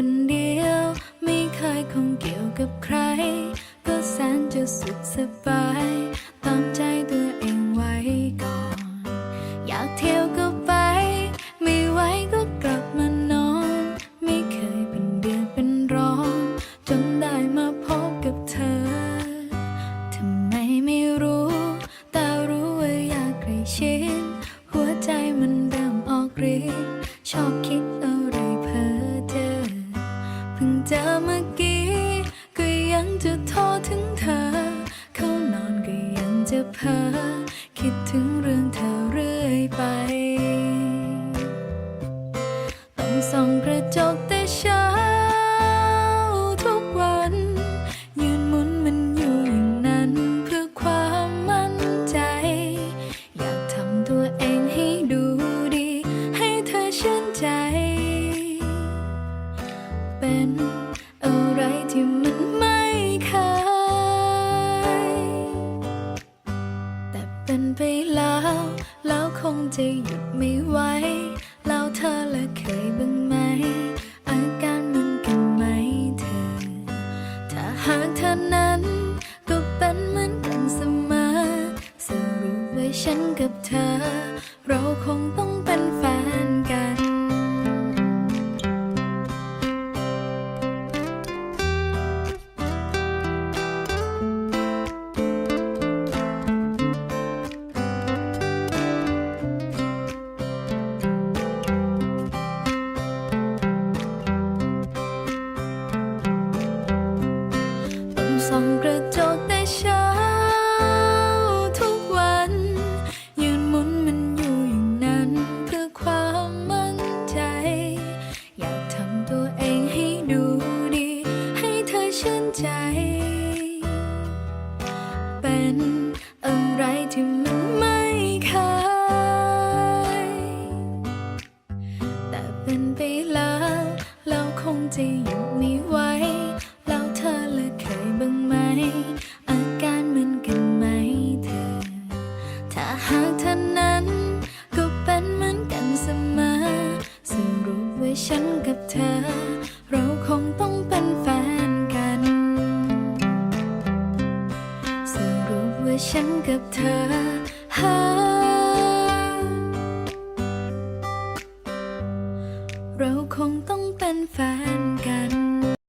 คนเดียวไม่เคยคงเกี่ยวกับใคร ก็แสนจะสุขสบาย เพิ่งเจอเมื่อกี้ ก็ยังจะโทษถึงเธอ เขานอนก็ยังจะเพ้อคิดถึงเรื่องเธอเรื่อยไป ต้องส่องกระจกแต่เช้า อะไรที่มันไม่เคยแต่เป็นไปแล้ว แล้วคงจะหยุดไม่ไหว แล้วเธอละเคยบ้างไหม อาการเหมันกันไหมเธอ ถ้าหากเธอนั้น ก็เป็นเหมือนกันเสมอ สรุปว่าฉันกับเธอ เราคงต้องเป็นแฟน ส่องกระจกแต่เช้าทุกวัน ยืนหมุนมันอยู่อย่างนั้นเพื่อความมั่นใจ อยากทำตัวเองให้ดูดี ให้เธอชื่นใจ เป็นอะไรที่มันไม่เคยแต่เป็นไปแล้วเราคงจะอยู่ไม่ไหว ฉันกับเธอ เราคงต้องเป็นแฟนกัน สรุปว่าฉันกับเธอหาเราคงต้องเป็นแฟนกัน